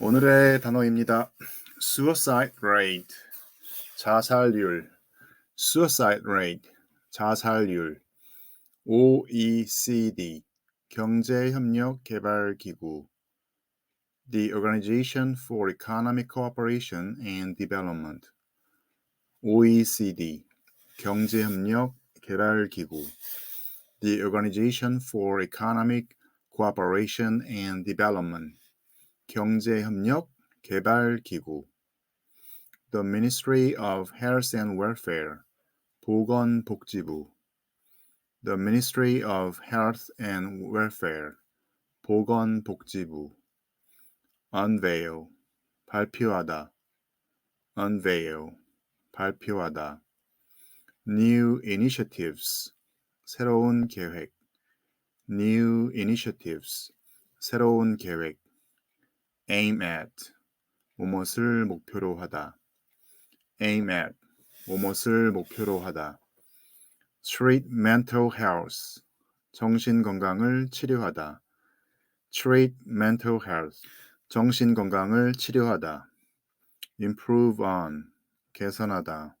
오늘의 단어입니다. suicide rate, 자살률, suicide rate, 자살률, OECD, 경제협력개발기구, the Organization for Economic Cooperation and Development, OECD, 경제협력개발기구, the Organization for Economic Cooperation and Development, 경제협력 개발기구 The Ministry of Health and Welfare 보건복지부 The Ministry of Health and Welfare 보건복지부 Unveil 발표하다 Unveil 발표하다 New Initiatives 새로운 계획 New Initiatives 새로운 계획 aim at 무엇을 목표로 하다 aim at 무엇을 목표로 하다 treat mental health 정신 건강을 치료하다 treat mental health 정신 건강을 치료하다 improve on 개선하다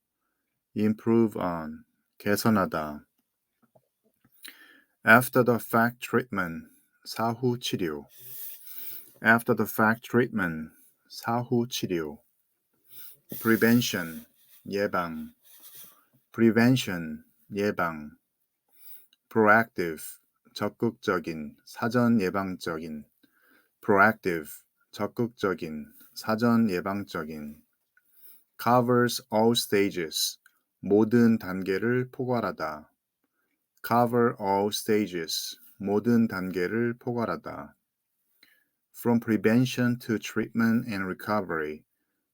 improve on 개선하다 after the fact treatment 사후 치료 after the fact treatment, 사후 치료. prevention, 예방. prevention, 예방. proactive, 적극적인, 사전 예방적인. proactive, 적극적인, 사전 예방적인. covers all stages, 모든 단계를 포괄하다. cover all stages, 모든 단계를 포괄하다. from prevention to treatment and recovery.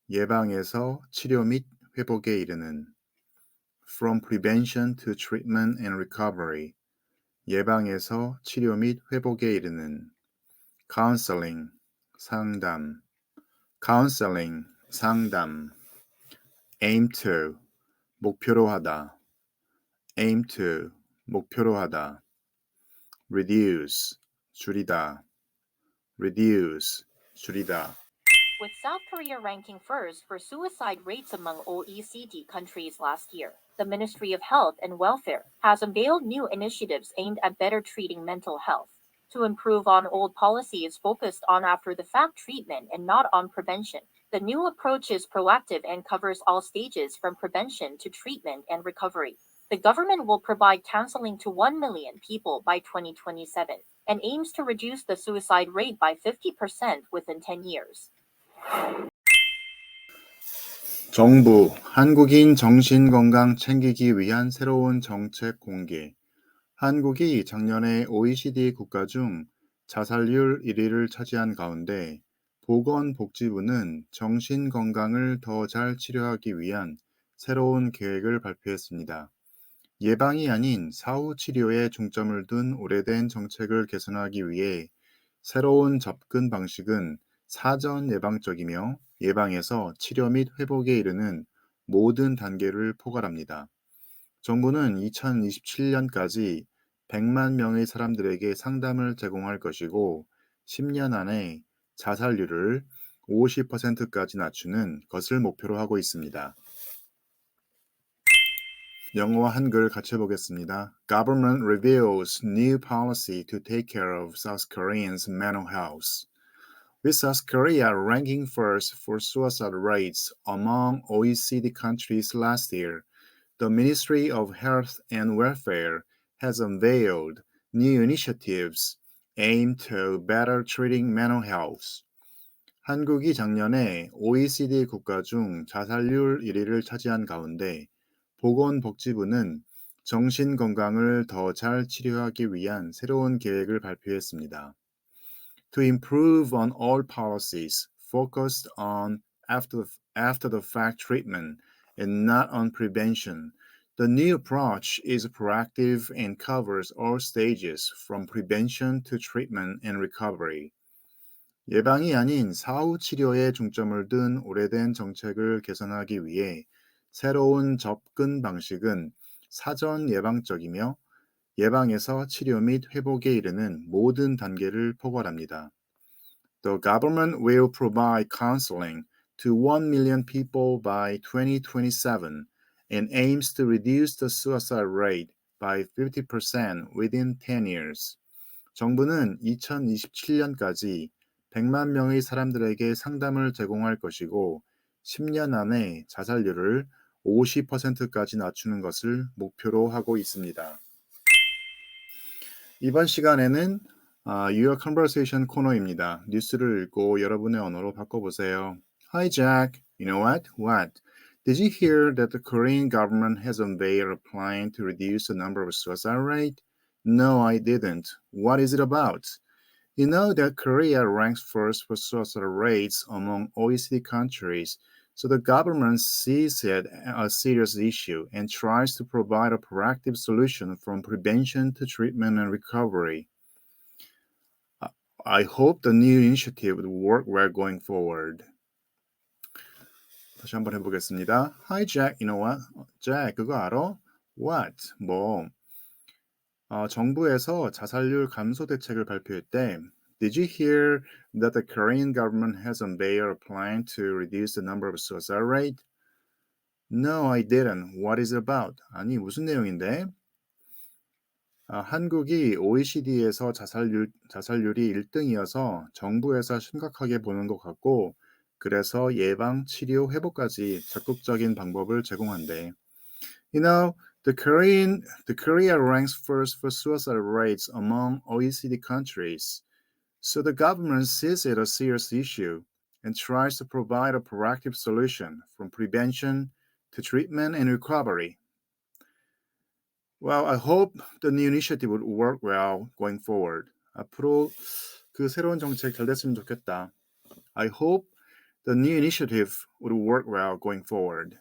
예방에서 치료 및 회복에 이르는 from prevention to treatment and recovery. 예방에서 치료 및 회복에 이르는 counseling 상담 counseling 상담 aim to 목표로 하다 aim to 목표로 하다 reduce 줄이다 reduce, 줄이다. with South Korea ranking first for suicide rates among OECD countries last year. The Ministry of Health and Welfare has unveiled new initiatives aimed at better treating mental health. To improve on old policies focused on after the fact treatment and not on prevention. The new approach is proactive and covers all stages from prevention to treatment and recovery. The government will provide counseling to 1 million people by 2027 and aims to reduce the suicide rate by 50% within 10 years. 정부, 한국인 정신 건강 챙기기 위한 새로운 정책 공개. 한국이 작년에 OECD 국가 중 자살률 1위를 차지한 가운데 보건복지부는 정신 건강을 더 잘 치료하기 위한 새로운 계획을 발표했습니다. 예방이 아닌 사후 치료에 중점을 둔 오래된 정책을 개선하기 위해 새로운 접근 방식은 사전 예방적이며 예방에서 치료 및 회복에 이르는 모든 단계를 포괄합니다. 정부는 2027년까지 100만 명의 사람들에게 상담을 제공할 것이고 10년 안에 자살률을 50%까지 낮추는 것을 목표로 하고 있습니다. 영어와 한글 같이 보겠습니다. Government reveals new policy to take care of South Koreans' mental health. With South Korea ranking first for suicide rates among OECD countries last year, the Ministry of Health and Welfare has unveiled new initiatives aimed to better treating mental health. 한국이 작년에 OECD 국가 중 자살률 1위를 차지한 가운데 보건복지부는 정신 건강을 더 잘 치료하기 위한 새로운 계획을 발표했습니다. To improve on all policies focused on after, after the fact treatment and not on prevention, the new approach is proactive and covers all stages from prevention to treatment and recovery. 예방이 아닌 사후 치료에 중점을 둔 오래된 정책을 개선하기 위해 새로운 접근 방식은 사전 예방적이며 예방에서 치료 및 회복에 이르는 모든 단계를 포괄합니다. The government will provide counseling to 1 million people by 2027 and aims to reduce the suicide rate by 50% within 10 years. 정부는 2027년까지 100만 명의 사람들에게 상담을 제공할 것이고 10년 안에 자살률을 50%까지 낮추는 것을 목표로 하고 있습니다. 이번 시간에는 아, Your Conversation 코너입니다. 뉴스를 읽고 여러분의 언어로 바꿔보세요. Hi Jack, you know what? What? Did you hear that the Korean government has unveiled a plan to reduce the number of suicide rate? No, I didn't. What is it about? You know that Korea ranks first for suicide rates among OECD countries, so the government sees it a serious issue and tries to provide a proactive solution from prevention to treatment and recovery. I- I hope the new initiative will work well going forward. 다시 한번 해보겠습니다. Hi Jack, you know what? Jack, 그거 알아? What? 뭐? 어, 정부에서 자살률 감소 대책을 발표했대. Did you hear that the Korean government has unveiled a plan to reduce the number of suicide rate? No, I didn't. What is it about? 아니, 무슨 내용인데? 아, 한국이 OECD에서 자살률, 자살률이 1등이어서 정부에서 심각하게 보는 것 같고, 그래서 예방, 치료, 회복까지 적극적인 방법을 제공한대. You know, the Korean the Korea ranks first for suicide rates among OECD countries. So the government sees it a serious issue and tries to provide a proactive solution from prevention to treatment and recovery. Well, I hope the new initiative would work well going forward. 앞으로 그 새로운 정책 잘 됐으면 좋겠다. I hope the new initiative would work well going forward.